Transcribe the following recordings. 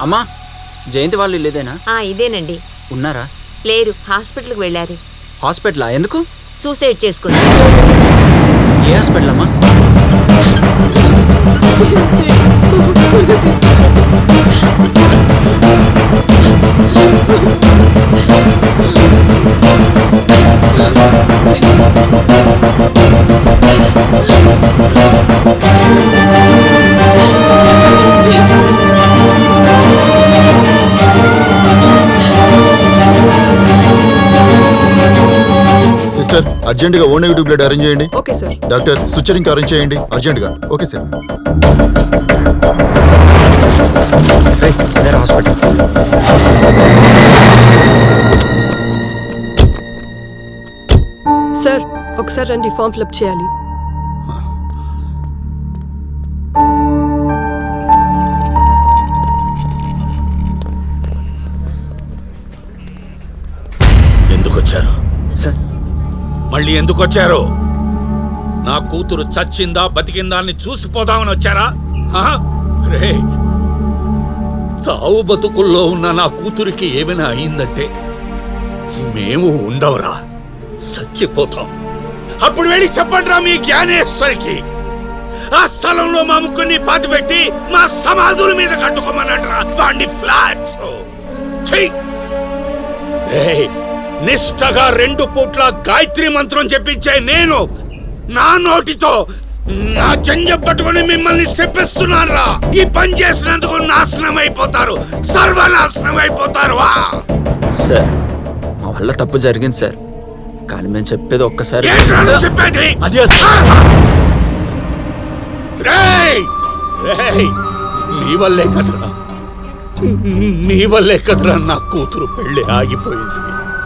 అమ్మా జయంతి వాళ్ళు ఇల్లేదేనా? ఆ ఇదేనండి. ఉన్నారా? లేరు హాస్పిటల్కి వెళ్ళారు. హాస్పిటలా? ఎందుకు? సూసైడ్ చేసుకుంది. ఏ హాస్పిటల్ అమ్మా? సిస్టర్ అర్జెంట్గా ఓ నెగిటివ్ బ్లడ్ అరేంజ్ చేయండి. Okay sir. డాక్టర్ సుచరింగ్ అరేంజ్ చేయండి అర్జెంట్గా ఓకే సార్. హాస్పిటల్. సార్ ఒకసారి రండి ఫామ్ ఫిలప్ చేయాలి. ఎందుకు వచ్చారు? మళ్ళీ ఎందుకు వచ్చారు? నా కూతురు చచ్చిందా బతికిందా అని చూసిపోదామని వచ్చారా? రే చావు బతుకుల్లో ఉన్న నా కూతురికి ఏమైనా అయిందంటే మేము ఉండవరా. చచ్చిపోతాం. అప్పుడు వెళ్ళి చెప్పండిరా మీ జ్ఞానేశ్వరికి. ఆ స్థలంలో మా ముగ్గురిని పాతిపెట్టి మా సమాధుల మీద కట్టుకోమనంటరా వాడిని ఫ్లాట్స్. చెయ్యి ఏయ్, నిష్టగా రెండు పూట్ల గాయత్రి మంత్రం చెప్పించే నేను నా నోటితో నా జంజం పట్టుకొని మిమ్మల్ని చెప్పిస్తున్నానురా ఈ పని చేసినందుకు నాశనం అయిపోతారు సర్వనాశనం అయిపోతారు వా సార్ మా వల్ల తప్పు జరిగింది సార్. కానీ మేము చెప్పేది ఒక్కసారి చెప్పేది? రేయ్! రేయ్! నీ వల్లే కదరా. నీ వల్లే కదరా నా కూతురు పెళ్ళి ఆగిపోయింది.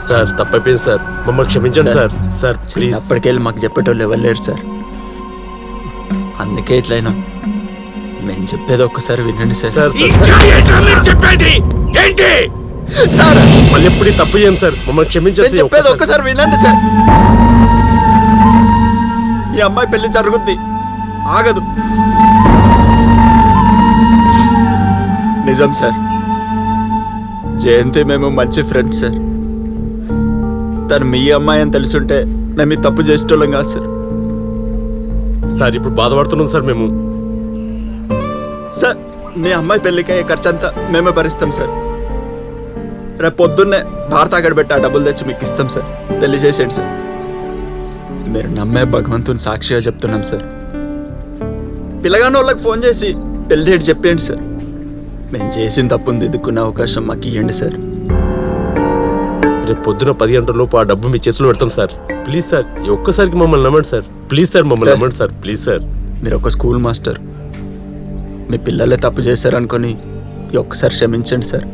సార్ తప్పైపోయింది సార్. మమ్మల్ని క్షమించండి సార్ సార్. ప్లీజ్. అప్పటికెళ్ళి మాకు చెప్పేటోళ్ళు ఎవరు లేరు సార్. అందుకే ఇట్లయినా మేము చెప్పేది ఒక్కసారి వినండి సార్. సార్ చెప్పేది ఏంటి సార్ మళ్ళీ ఎప్పుడు తప్పు చేయండి సార్? మమ్మల్ని మేము క్షమించండి చెప్పేది ఒక్కసారి వినండి సార్. ఈ అమ్మాయి పెళ్ళి జరుగుద్ది. ఆగదు. నిజం సార్. జయంతి మేము మంచి ఫ్రెండ్స్ సార్. తను మీ అమ్మాయి అని తెలుసుంటే మేము ఈ తప్పు చేసేటోళ్ళం కాదు సార్. సార్ ఇప్పుడు బాధపడుతున్నాం సార్ మేము. సార్ మీ అమ్మాయి పెళ్ళికి అయ్యే ఖర్చు అంతా మేమే భరిస్తాం సార్. రేపు పొద్దున్నే భారత అక్కడ పెట్టి ఆ డబ్బులు తెచ్చి మీకు ఇస్తాం సార్. పెళ్ళి చేసేయండి సార్. మీరు నమ్మే భగవంతుని సాక్షిగా చెప్తున్నాం సార్. పిల్లగాని వాళ్ళకి ఫోన్ చేసి పెళ్ళి డేట్ చెప్పేయండి సార్. మేము చేసిన తప్పుని దిద్దుకునే అవకాశం మాకు ఇవ్వండి సార్. రేపు పొద్దున పది గంటల లోపు ఆ డబ్బు మీ చేతిలో పెడతాం సార్. ప్లీజ్ సార్ ఈ ఒక్కసారికి మమ్మల్ని నమ్మండి సార్. ప్లీజ్ సార్ మమ్మల్ని. నమ్మండి సార్. Please sir. మీరు ఒక స్కూల్ మాస్టర్. మీ పిల్లలే తప్పు చేశారనుకొని ఈ ఒక్కసారి క్షమించండి సార్.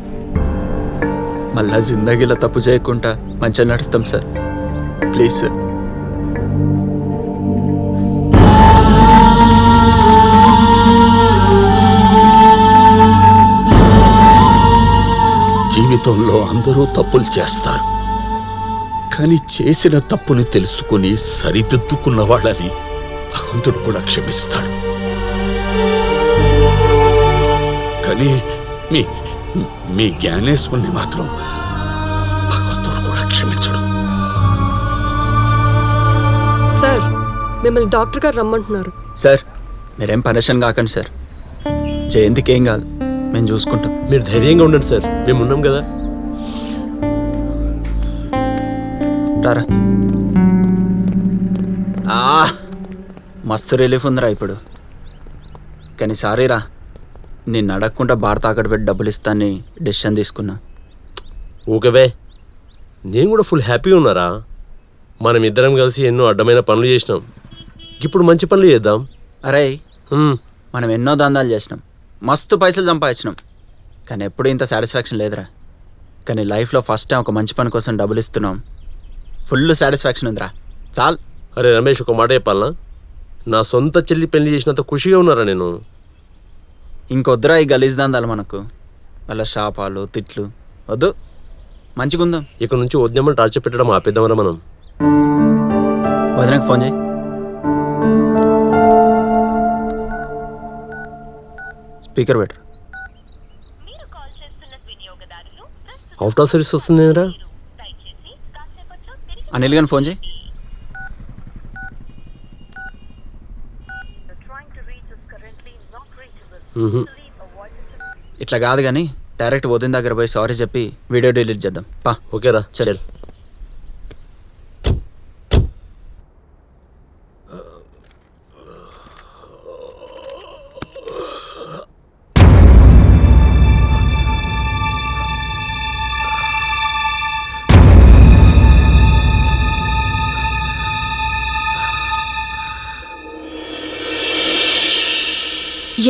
మళ్ళా జిందగీలో తప్పు చేయకుండా మంచిగా నడుస్తాం సార్. Please sir. జీవితంలో అందరూ తప్పులు చేస్తారు. కానీ చేసిన తప్పుని తెలుసుకుని సరిదిద్దుకున్న వాళ్ళని భగవంతుడు కూడా క్షమిస్తాడు. కానీ మీ మీ జ్ఞానేశ్వరుని మాత్రం భగవంతుడు కూడా క్షమించడు. సార్ మిమ్మల్ని డాక్టర్ గారు రమ్మంటున్నారు. సార్ మీరేం పరేషన్ కాకండి సార్. జయంతికి ఏం కాదు. మేము చూసుకుంటాం. మీరు ధైర్యంగా ఉండండి సార్. మేము ఉన్నాం కదా. రారా. ఆ, మస్తు రిలీఫ్ ఉందిరా ఇప్పుడు. కానీ సారీరా నేను అడగకుండా భారత అక్కడ పెట్టి డబ్బులు ఇస్తానని డెసిషన్ తీసుకున్నా. ఓకేవే నేను కూడా ఫుల్ హ్యాపీగా ఉన్నారా? మనం ఇద్దరం కలిసి ఎన్నో అడ్డమైన పనులు చేసినాం. ఇప్పుడు మంచి పనులు చేద్దాం. అరే హ్మ్. మనం ఎన్నో దందాలు చేసినాం. మస్తు పైసలు సంపాదించినాం. కానీ ఎప్పుడు ఇంత సాటిస్ఫాక్షన్ లేదురా. కానీ లైఫ్లో ఫస్ట్ టైం ఒక మంచి పని కోసం డబ్బులు ఇస్తున్నాం. ఫుల్ సాటిస్ఫాక్షన్ ఉందిరా. చాలు. అరే రమేష్ ఒక మాట చెప్పాలనా? నా సొంత చెల్లి పెళ్ళి చేసినంత ఖుషిగా ఉన్నారా నేను? ఇంకొద్దురా ఈ గలీజ్ దందాలు మనకు. వాళ్ళ శాపాలు తిట్లు. వద్దు. మంచిగుందాం. ఇక నుంచి వద్దామని టార్చర్ పెట్టడం ఆపేద్దామరా మనం. వదినకు ఫోన్ చేయి. Speaker better. Out of service వస్తుంది రా అనిల్ గాని ఫోన్ చేయి. ఇట్లా కాదు కానీ డైరెక్ట్ పోతుంది దగ్గర పోయి సారీ చెప్పి వీడియో డిలీట్ చేద్దాం. పా. ఓకేరా చల్.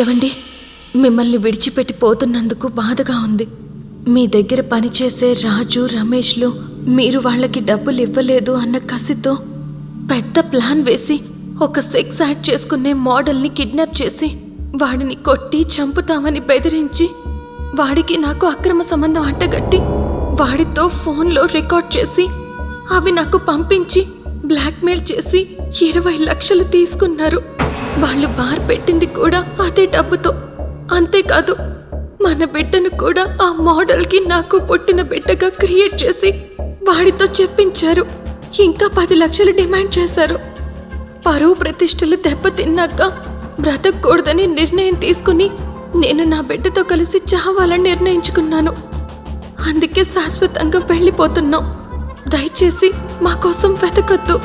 ఏవండి? మిమ్మల్ని విడిచిపెట్టి పోతున్నందుకు బాధగా ఉంది. మీ దగ్గర పనిచేసే రాజు రమేష్లు మీరు వాళ్ళకి డబ్బులు ఇవ్వలేదు అన్న కసితో పెద్ద ప్లాన్ వేసి ఒక సెక్స్ యాడ్ చేసుకునే మోడల్ని కిడ్నాప్ చేసి వాడిని కొట్టి చంపుతామని బెదిరించి వాడికి నాకు అక్రమ సంబంధం అంటగట్టి వాడితో ఫోన్లో రికార్డ్ చేసి అవి నాకు పంపించి బ్లాక్మెయిల్ చేసి ఇరవై లక్షలు తీసుకున్నారు. వాళ్ళు బార్ పెట్టింది కూడా అదే డబ్బుతో. అంతేకాదు మన బిడ్డను కూడా ఆ మోడల్కి నాకు పుట్టిన బిడ్డగా క్రియేట్ చేసి వాడితో చెప్పించారు. ఇంకా పది లక్షలు డిమాండ్ చేశారు. పరువు ప్రతిష్టలు దెబ్బతిన్నాక బ్రతకూడదని నిర్ణయం తీసుకుని నేను నా బిడ్డతో కలిసి చావాలని నిర్ణయించుకున్నాను. అందుకే శాశ్వతంగా వెళ్ళిపోతున్నాం. దయచేసి మా కోసం వెతకద్దు.